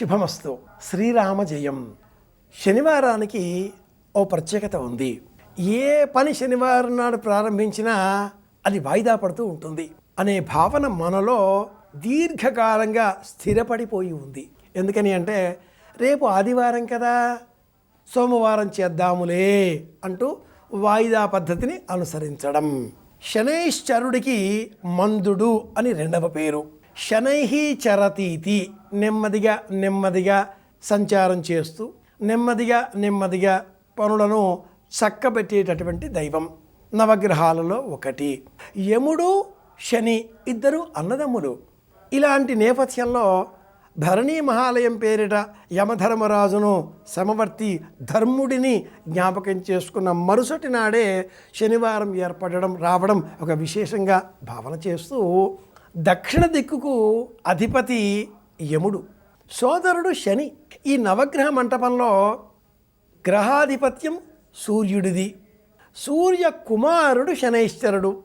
శుభమస్తు. శ్రీరామ జయం శనివారానికి ఓ ప్రత్యేకత ఉంది. ఏ పని శనివారం నాడు ప్రారంభించినా అది వాయిదా పడుతూ ఉంటుంది. అనే భావన మనలో దీర్ఘకాలంగా స్థిరపడిపోయి ఉంది. ఎందుకని అంటే రేపు ఆదివారం కదా సోమవారం చేద్దాములే అంటూ వాయిదా పద్ధతిని అనుసరించడం. శనైశ్చరుడికి మందుడు అని రెండవ పేరు. శనైహి చరతీతి. నెమ్మదిగా నెమ్మదిగా సంచారం చేస్తూ నెమ్మదిగా నెమ్మదిగా పనులను చక్కబెట్టేటటువంటి దైవం. నవగ్రహాలలో ఒకటి. యముడు శని ఇద్దరు అన్నదమ్ములు. ఇలాంటి నేపథ్యంలో ధరణి మహాలయం పేరిట యమధర్మరాజును సమవర్తి ధర్ముడిని జ్ఞాపకం చేసుకున్న మరుసటి నాడే శనివారం ఏర్పడడం రావడం ఒక విశేషంగా భావన చేస్తూ దక్షిణ దిక్కుకు అధిపతి యముడు సోదరుడు శని. ఈ నవగ్రహ మంటపంలో గ్రహాధిపత్యం సూర్యుడిది. సూర్య కుమారుడు శనైశ్వరుడు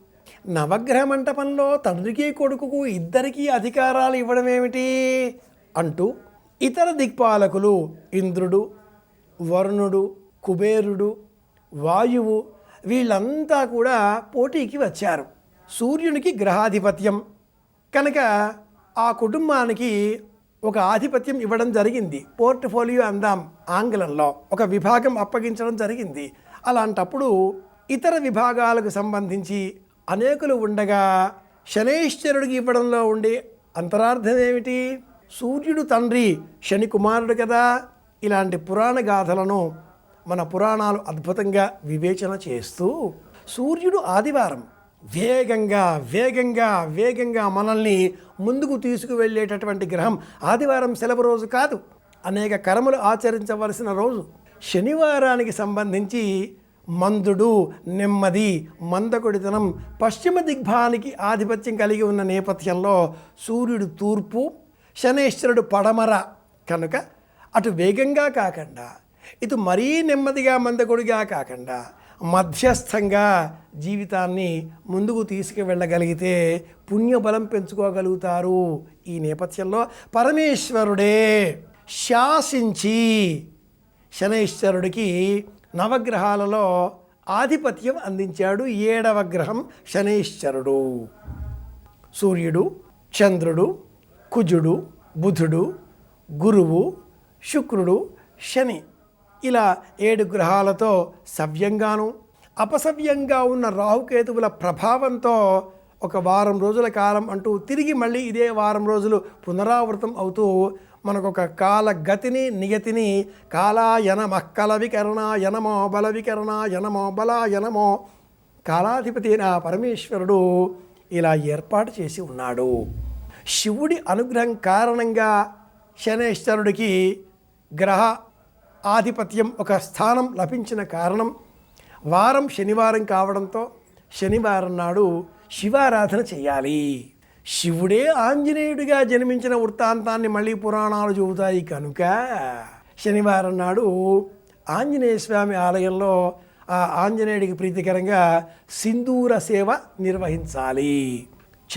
నవగ్రహ మంటపంలో తండ్రికి కొడుకుకు ఇద్దరికీ అధికారాలు ఇవ్వడం ఏమిటి అంటూ ఇతర దిక్పాలకులు ఇంద్రుడు వరుణుడు కుబేరుడు వాయువు వీళ్ళంతా కూడా పోటీకి వచ్చారు. సూర్యునికి గ్రహాధిపత్యం కనుక ఆ కుటుంబానికి ఒక ఆధిపత్యం ఇవ్వడం జరిగింది. పోర్ట్ఫోలియో అందాం ఆంగ్లంలో ఒక విభాగం అప్పగించడం జరిగింది. అలాంటప్పుడు ఇతర విభాగాలకు సంబంధించి అనేకులు ఉండగా శనైశ్వరుడికి ఇవ్వడంలో ఉండే అంతరార్థం ఏమిటి? సూర్యుడు తండ్రి శని కుమారుడు కదా. ఇలాంటి పురాణ గాథలను మన పురాణాలు అద్భుతంగా వివేచన చేస్తూ సూర్యుడు ఆదివారం వేగంగా వేగంగా వేగంగా మనల్ని ముందుకు తీసుకువెళ్ళేటటువంటి గ్రహం ఆదివారం సెలవు రోజు కాదు. అనేక కర్మలు ఆచరించవలసిన రోజు. శనివారానికి సంబంధించి మందుడు నెమ్మది మందకొడితనం పశ్చిమ దిగ్భానికి ఆధిపత్యం కలిగి ఉన్న నేపథ్యంలో సూర్యుడు తూర్పు శనేశ్వరుడు పడమర. కనుక అటు వేగంగా కాకుండా ఇటు మరీ నెమ్మదిగా మందకొడిగా కాకుండా మధ్యస్థంగా జీవితాన్ని ముందుకు తీసుకువెళ్ళగలిగితే పుణ్యబలం పెంచుకోగలుగుతారు ఈ నేపథ్యంలో పరమేశ్వరుడే శాసించి శనైశ్వరుడికి నవగ్రహాలలో ఆధిపత్యం అందించాడు ఏడవ గ్రహం శనైశ్వరుడు. సూర్యుడు చంద్రుడు కుజుడు బుధుడు గురువు శుక్రుడు శని. ఇలా ఏడు గ్రహాలతో సవ్యంగాను అపసవ్యంగా ఉన్న రాహుకేతువుల ప్రభావంతో ఒక వారం రోజుల కాలం అంటూ తిరిగి మళ్ళీ ఇదే వారం రోజులు పునరావృతం అవుతూ మనకొక కాల గతిని నియతిని కాలాయన మక్కల యనమో బల వికరణ యనమో బల యనమో కాలాధిపతి అయిన పరమేశ్వరుడు ఇలా ఏర్పాటు చేసి ఉన్నాడు. శివుడి అనుగ్రహం కారణంగా శనేశ్వరుడికి గ్రహ ఆధిపత్యం ఒక స్థానం లభించిన కారణం వారం శనివారం కావడంతో శనివారం నాడు శివారాధన చేయాలి. శివుడే ఆంజనేయుడిగా జన్మించిన వృత్తాంతాన్ని మళ్ళీ పురాణాలు చెబుతాయి కనుక శనివారం నాడు ఆంజనేయ స్వామి ఆలయంలో ఆ ఆంజనేయుడికి ప్రీతికరంగా సింధూర సేవ నిర్వహించాలి.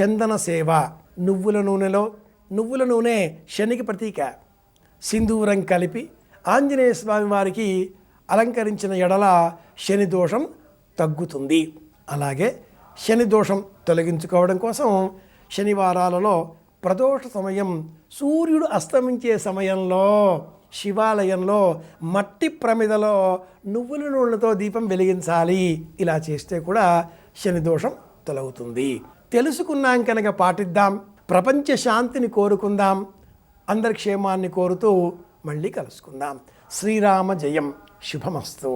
చందన సేవ నువ్వుల నూనెలో నువ్వుల నూనె శనికి ప్రతీక. సింధూరం కలిపి ఆంజనేయ స్వామి వారికి అలంకరించిన ఎడల శని దోషం తగ్గుతుంది. అలాగే శని దోషం తొలగించుకోవడం కోసం శనివారాలలో ప్రదోష సమయం సూర్యుడు అస్తమించే సమయంలో శివాలయంలో మట్టి ప్రమిదలో నువ్వుల నూనెతో దీపం వెలిగించాలి. ఇలా చేస్తే కూడా శని దోషం తొలగుతుంది. తెలుసుకున్నాం కనుక పాటిద్దాం. ప్రపంచ శాంతిని కోరుకుందాం. అందరి క్షేమాన్ని కోరుతూ మళ్ళీ కలుసుకుందాం. శ్రీరామ జయం. శుభమస్తు.